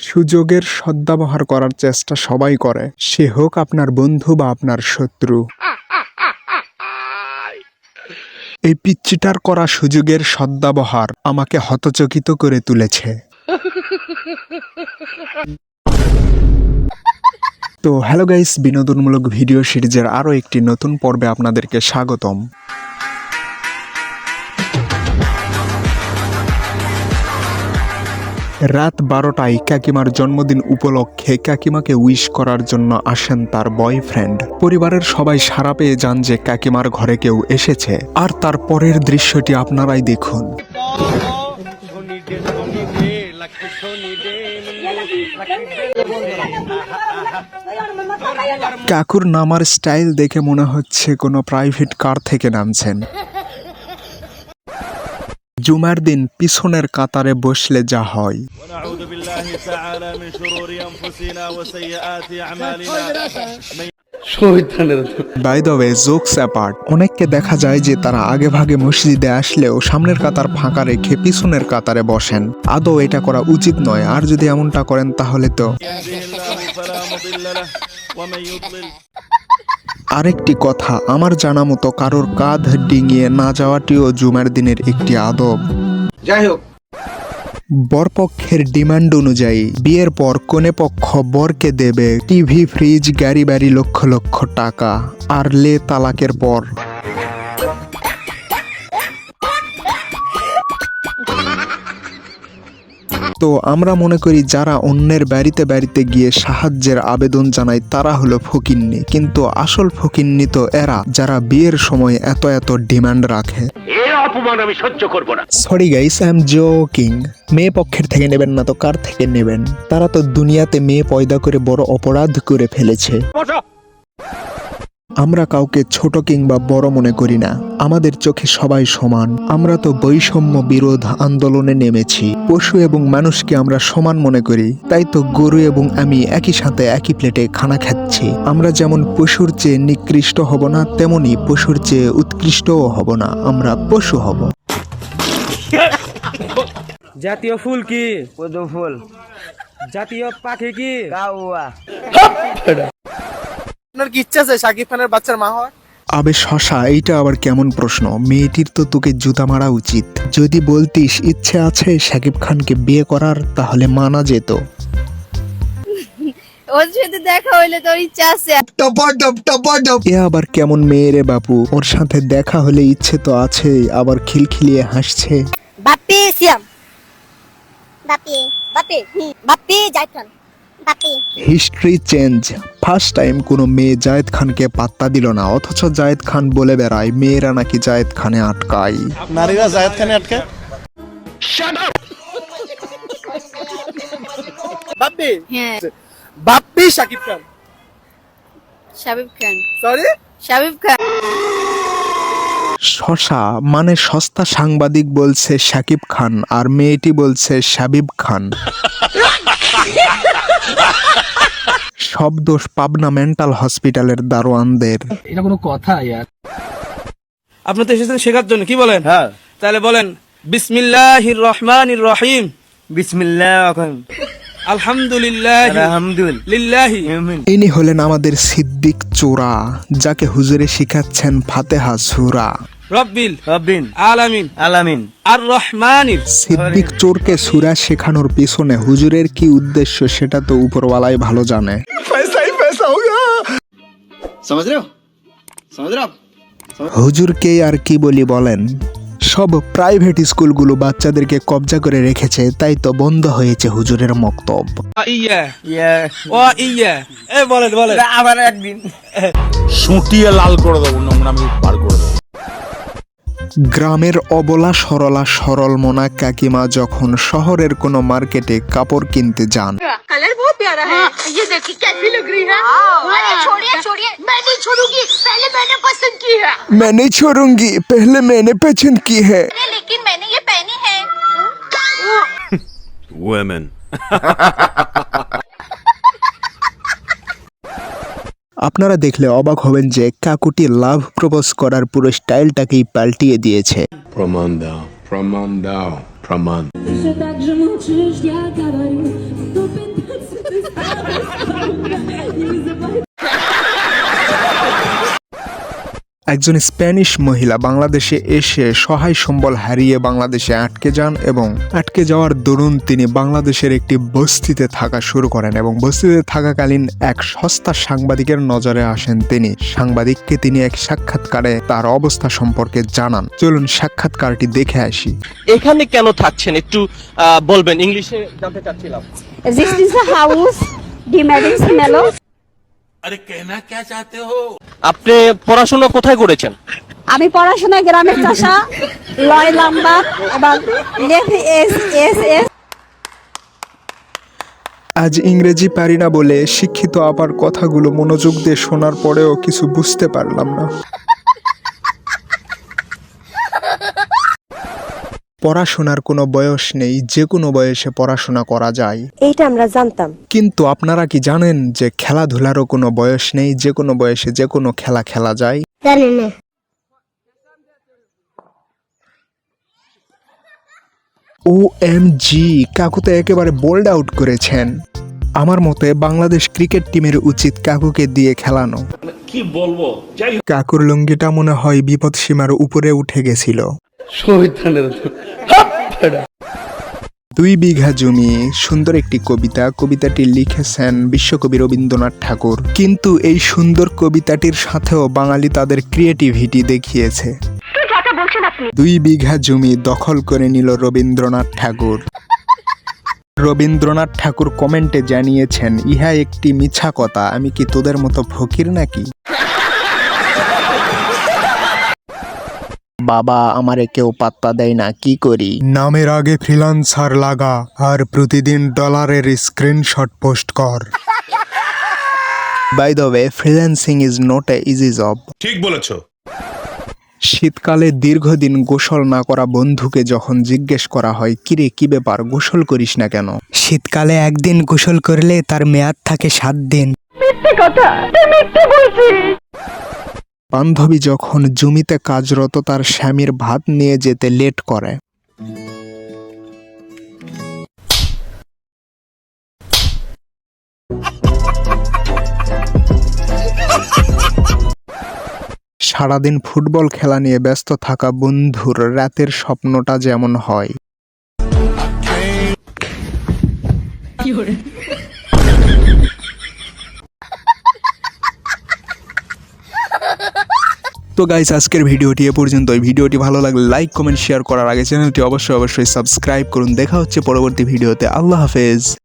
সুযোগের সদ্ব্যবহার করার চেষ্টা সবাই করে। সে হোক আপনার বন্ধু বা আপনার শত্রু। এই পিচ্চিটার করা সুযোগের সদ্ব্যবহার আমাকে হতচকিত করে তুলেছে। তো হ্যালো গাইস বিনোদনমূলক ভিডিও সিরিজের আরও একটি নতুন পর্বে আপনাদেরকে স্বাগতম। রাত বারোটায় কাকিমার জন্মদিন উপলক্ষে কাকিমাকে উইশ করার জন্য আসেন তার বয়ফ্রেন্ড। পরিবারের সবাই সারা পেয়ে যান যে কাকিমার ঘরে কেউ এসেছে। আর তার পরের দৃশ্যটি আপনারাই দেখুন। কাকুর নামার স্টাইল দেখে মনে হচ্ছে কোনো প্রাইভেট কার থেকে নামছেন। জুমার দিন পিছনের কাতারে বসলে যা হয়। জোকস অ্যাপার্ট অনেককে দেখা যায় যে তারা আগে ভাগে মসজিদে আসলেও সামনের কাতার ফাঁকা রেখে পিছনের কাতারে বসেন। আদৌ এটা করা উচিত নয়, আর যদি এমনটা করেন তাহলে তো আরেকটি কথা আমার জানা মতো কারোর কাঁধ ডিঙিয়ে না যাওয়াটিও জুমার দিনের একটি আদব। যাই হোক। বরপক্ষের ডিমান্ড অনুযায়ী বিয়ের পর কনে পক্ষ বরকে দেবে টিভি ফ্রিজ গাড়ি বাড়ি লক্ষ লক্ষ টাকা আর লে তালাকের পর। তো আমরা মনে করি যারা অন্যের বাড়িতে বাড়িতে গিয়ে সাহায্যের আবেদন জানায় তারা হলো ফকিন্নি। কিন্তু আসল ফকিন্নি তো এরা যারা বিয়ের সময় এত এত ডিমান্ড রাখে। অপমান আমি সহ্য করব না। Sorry guys I am joking মেয়ে পক্ষের থেকে নেবেন না তো কার থেকে নেবেন? তারা তো দুনিয়াতে মেয়ে পয়দা করে বড় অপরাধ করে ফেলেছে। আমরা কাউকে ছোট কিংবা বড় মনে করি না। আমাদের চোখে সবাই সমান। আমরা তো বৈষম্য বিরোধ আন্দোলনে নেমেছি। পশু এবং মানুষকে আমরা সমান মনে করি। তাই তো গরু এবং আমি একই সাথে একই প্লেটে খানা খাচ্ছি। আমরা যেমন পশুর চেয়ে নিকৃষ্ট হব না তেমনি পশুর চেয়ে উৎকৃষ্টও হব না। আমরা পশু হব। জাতীয় ফুল কি? পদ্ম ফুল জাতীয় পাখি কি? কাউয়া। আপনার কি ইচ্ছা আছে শাকিব খানের বাচ্চার মা হওয়ার? আবে শশা এইটা আবার কেমন প্রশ্ন? মেয়েটির তো তোকে জুতা মারা উচিত। যদি বলতিস ইচ্ছে আছে সাকিব খানকে বিয়ে করার তাহলে মানা যেত। ওর সাথে দেখা হইলে তোর ইচ্ছা আছে। এ আবার কেমন মেয়ে রে বাপু? ওর সাথে দেখা হলে ইচ্ছে তো আছেই আবার খিলখিলিয়ে হাসছে। Siam. History change first time কোনো মেয়ে জায়েদ খানকে পাত্তা দিল না অথচ জায়েদ খান বলে বেড়ায় মেয়েরা নাকি জায়েদ খানে আটকায়। নারীরা জায়েদ খানে আটকে? বাপ্পি? হ্যাঁ। বাপ্পি শাকিব খান। শাবিব খান। সরি শাবিব খান। শশা মানে সস্তা সাংবাদিক বলছে সাকিব খান আর মেয়েটি বলছে শাবিব খান। সব দোষ পাবনা মেন্টাল হসপিটালের দারোয়ানদের। এটা কোনো কথা ইয়ার। আপনি তো এসেছেন শেখার জন্য কি বলেন? হ্যাঁ। তাহলে বলেন বিসমিল্লাহির রহমানির রহিম। বিসমিল্লাহ আলহামদুলিল্লাহ আলহামদুলিল্লাহ। ইনি হলেন আমাদের সিদ্দিক চোরা যাকে হুজুরে শিখাচ্ছেন ফাতেহা সুরা চোরকে সুরা শেখানোর পিছনে হুজুরের কি উদ্দেশ্য সেটা তো উপরওয়ালাই ভালো জানে। হুজুরকে আর কি বলি বলেন? সব প্রাইভেট স্কুলগুলো বাচ্চাদেরকে কবজা করে রেখেছে তাই তো বন্ধ হয়েছে হুজুরের মক্তব। বলেন বলেন। আবার একদিন। লাল করে করে গ্রামের অবলা সরলা সরল মোনা কাকিমা যখন শহরের কোনো মার্কেটে কাপড় কিনতে যান कलर बहुत प्यारा है ये देखिए कैसी लग रही है अरे छोड़िए छोड़िए मैं नहीं छोड़ूंगी पहले मैंने पसंद की है मैंने छोड़ूंगी पहले मैंने पसंद की है अरे लेकिन मैंने ये पहनी है women আপনারা দেখলে অবাক হবেন যে কাকুটি লাভ প্রপোজ করার পুরো স্টাইলটাকেই পাল্টিয়ে দিয়েছে প্রমাণ দাও প্রমাণ dał. Praman. একজন স্প্যানিশ মহিলা বাংলাদেশে এসে সহায় সম্বল হারিয়ে বাংলাদেশে আটকে যান এবং আটকে যাওয়ার দরুন তিনি বাংলাদেশের একটি বস্তিতে থাকা শুরু করেন এবং বস্তিতে থাকাকালীন এক সস্তা সাংবাদিকের নজরে আসেন তিনি। সাংবাদিককে তিনি এক সাক্ষাৎকারে তার অবস্থা সম্পর্কে জানান। চলুন সাক্ষাৎকারটি দেখে আসি। এখানে কেন থাকছেন? একটু বলবেন ইংলিশে জানতে চাচ্ছিলাম। This is the house, the চাতে হো আপনি পড়াশোনা কোথায় করেছেন আমি পড়াশোনা গ্রামের চাষা লয় লাম্বা এবং লেফ এস এস এস। আজ ইংরেজি পারি না বলে শিক্ষিত আবার কথাগুলো মনোযোগ দিয়ে শোনার পরেও কিছু বুঝতে পারলাম না। পড়াশোনার কোনো বয়স নেই যে কোনো বয়সে পড়াশোনা করা যায়। এইটা আমরা জানতাম। কিন্তু আপনারা কি জানেন যে খেলাধুলারও কোনো বয়স নেই যে কোনো বয়সে যে কোনো খেলা খেলা যায়? জানি না। ও এম জি কাকু তো একেবারে বোল্ড আউট করেছেন। আমার মতে বাংলাদেশ ক্রিকেট টিমের উচিত কাকুকে দিয়ে খেলানো। কি বলব? কাকুর লুঙ্গিটা মনে হয় বিপদ সীমার উপরে উঠে গেছিল। দুই বিঘা জমি সুন্দর একটি কবিতা। কবিতাটি লিখেছেন বিশ্বকবি রবীন্দ্রনাথ ঠাকুর। কিন্তু এই সুন্দর কবিতাটির সাথেও বাঙালি তাদের ক্রিয়েটিভিটি দেখিয়েছে। দুই বিঘা জমি দখল করে নিল রবীন্দ্রনাথ ঠাকুর। রবীন্দ্রনাথ ঠাকুর কমেন্টে জানিয়েছেন ইহা একটি মিছা কথা। আমি কি তোদের মতো ফকির নাকি? বাবা আমারে কেউ পাত্তা দেয় না কি করি? নামের আগে ফ্রিলান্সার লাগা আর প্রতিদিন ডলারের স্ক্রিনশট পোস্ট কর। By the way freelancing is not a easy job ঠিক বলেছ। শীতকালে দীর্ঘদিন গোসল না করা বন্ধুকে যখন জিজ্ঞেস করা হয় কিরে কি ব্যাপার? গোসল করিস না কেন? শীতকালে একদিন গোসল করলে তার মেয়াদ থাকে সাত দিন। বান্ধবী যখন জমিতে কাজরত, তার স্বামীর ভাত নিয়ে যেতে লেট করে। সারাদিন ফুটবল খেলা নিয়ে ব্যস্ত থাকা বন্ধুর রাতের স্বপ্নটা যেমন হয়। তো গাইস আজকের ভিডিওটি এ পর্যন্ত। ভিডিওটি ভালো লাগলে লাইক কমেন্ট শেয়ার করার আগে চ্যানেলটি অবশ্যই অবশ্যই সাবস্ক্রাইব করুন। দেখা হচ্ছে পরবর্তী ভিডিওতে। আল্লাহ হাফেজ।